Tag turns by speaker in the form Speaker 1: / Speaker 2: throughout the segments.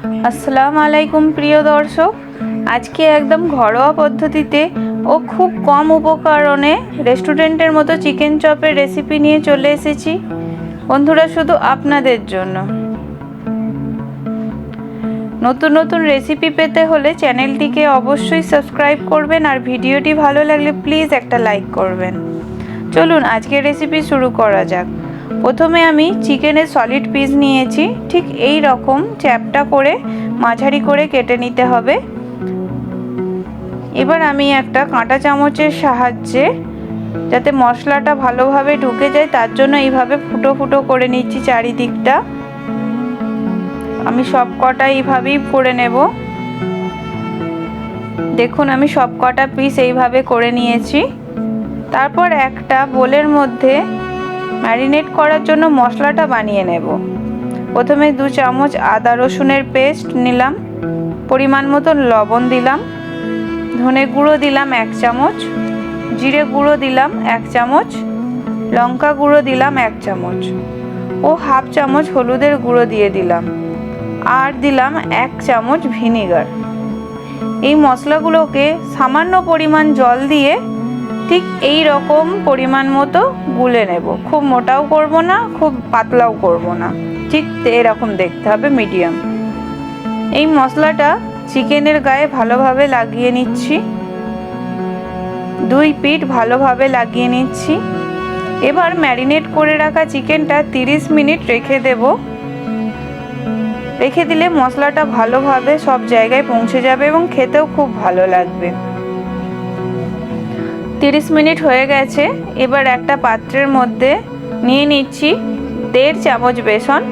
Speaker 1: আসসালামু আলাইকুম, প্রিয় দর্শক। আজকে একদম ঘরোয়া পদ্ধতিতে ও খুব কম উপকরণে রেস্টুরেন্টের মতো চিকেন চপের রেসিপি নিয়ে চলে এসেছি। বন্ধুরা, শুধু আপনাদের জন্য। নতুন নতুন রেসিপি পেতে হলে চ্যানেলটিকে অবশ্যই সাবস্ক্রাইব করবেন আর ভিডিওটি ভালো লাগলে প্লিজ একটা লাইক করবেন। চলুন, আজকের রেসিপি শুরু করা যাক। প্রথমে আমি চিকেনের সলিড পিস নিয়েছি, ঠিক এই রকম চ্যাপটা করে মাঝারি করে কেটে নিতে হবে। এবার আমি একটা কাঁটা চামচের সাহায্যে যাতে মশলাটা ভালোভাবে ঢুকে যায়, তার জন্য এইভাবে ফুটো ফুটো করে নিচ্ছি চারিদিকটা। আমি সব কটা এইভাবেই করে নেব। দেখুন, আমি সব কটা পিস এইভাবে করে নিয়েছি। তারপর একটা বোলের মধ্যে ম্যারিনেট করার জন্য মশলাটা বানিয়ে নেব। প্রথমে দু চামচ আদা রসুনের পেস্ট নিলাম, পরিমাণ মতন লবণ দিলাম, ধনে গুঁড়ো দিলাম এক চামচ, জিরে গুঁড়ো দিলাম এক চামচ, লঙ্কা গুঁড়ো দিলাম এক চামচ ও হাফ চামচ হলুদের গুঁড়ো দিয়ে দিলাম আর দিলাম এক চামচ ভিনিগার। এই মশলাগুলোকে সামান্য পরিমাণ জল দিয়ে ঠিক এই রকম পরিমাণ মতো গুলে নেব। খুব মোটাও করব না, খুব পাতলাও করব না। ঠিক এরকম দেখতে হবে মিডিয়াম। এই মশলাটা চিকেনের গায়ে ভালোভাবে লাগিয়ে নিচ্ছি। দুই পিঠ ভালোভাবে লাগিয়ে নিচ্ছি। এবার ম্যারিনেট করে রাখা চিকেনটা তিরিশ মিনিট রেখে দেব। রেখে দিলে মশলাটা ভালোভাবে সব জায়গায় পৌঁছে যাবে এবং খেতেও খুব ভালো লাগবে। তিরিশ মিনিট হয়ে গেছে, এবার একটা পাত্রের মধ্যে নিয়ে নিচ্ছি দেড় চামচ বেসন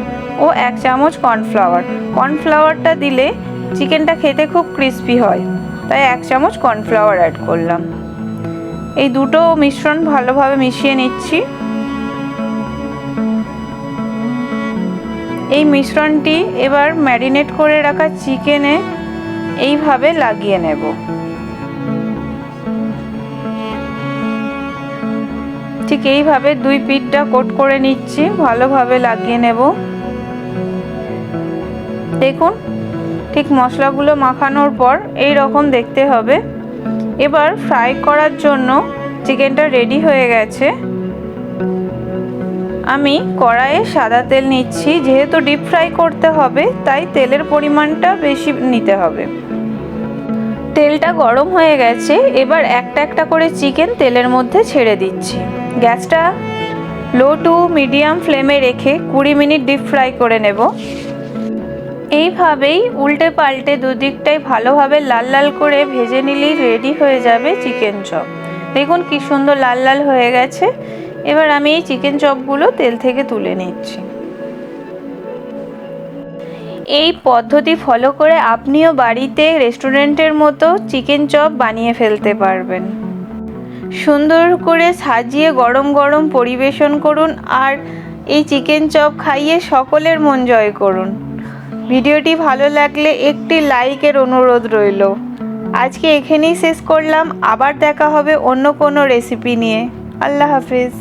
Speaker 1: ও এক চামচ কর্নফ্লাওয়ার। কর্নফ্লাওয়ারটা দিলে চিকেনটা খেতে খুব ক্রিস্পি হয়, তাই এক চামচ কর্নফ্লাওয়ার অ্যাড করলাম। এই দুটো মিশ্রণ ভালোভাবে মিশিয়ে নিচ্ছি। এই মিশ্রণটি এবার ম্যারিনেট করে রাখা চিকেনে এইভাবে লাগিয়ে নেব। ঠিক এইভাবে দুই পিঠটা কোট করে নিচ্ছি, ভালোভাবে লাগিয়ে নেব। দেখুন, ঠিক মশলাগুলো মাখানোর পর এই রকম দেখতে হবে। এবার ফ্রাই করার জন্য চিকেনটা রেডি হয়ে গেছে। আমি কড়াইয়ে সাদা তেল নিচ্ছি, যেহেতু ডিপ ফ্রাই করতে হবে, তাই তেলের পরিমাণটা বেশি নিতে হবে। তেলটা গরম হয়ে গেছে, এবার একটা একটা করে চিকেন তেলের মধ্যে ছেড়ে দিচ্ছি। গ্যাসটা লো টু মিডিয়াম ফ্লেমে রেখে কুড়ি মিনিট ডিপ ফ্রাই করে নেব। এইভাবেই উল্টে পাল্টে দুদিকটাই ভালোভাবে লাল লাল করে ভেজে নিলেই রেডি হয়ে যাবে চিকেন চপ। দেখুন কি সুন্দর লাল লাল হয়ে গেছে। এবার আমি এই চিকেন চপগুলো তেল থেকে তুলে নিচ্ছি। এই পদ্ধতি ফলো করে আপনিও বাড়িতে রেস্টুরেন্টের মতো চিকেন চপ বানিয়ে ফেলতে পারবেন। সুন্দর করে সাজিয়ে গরম গরম পরিবেশন করুন আর এই চিকেন চপ খাইয়ে সকলের মন জয় করুন। ভিডিওটি ভালো লাগলে একটি লাইকের অনুরোধ রইল। আজকে এখানেই শেষ করলাম। আবার দেখা হবে অন্য কোনো রেসিপি নিয়ে। আল্লাহ হাফিজ।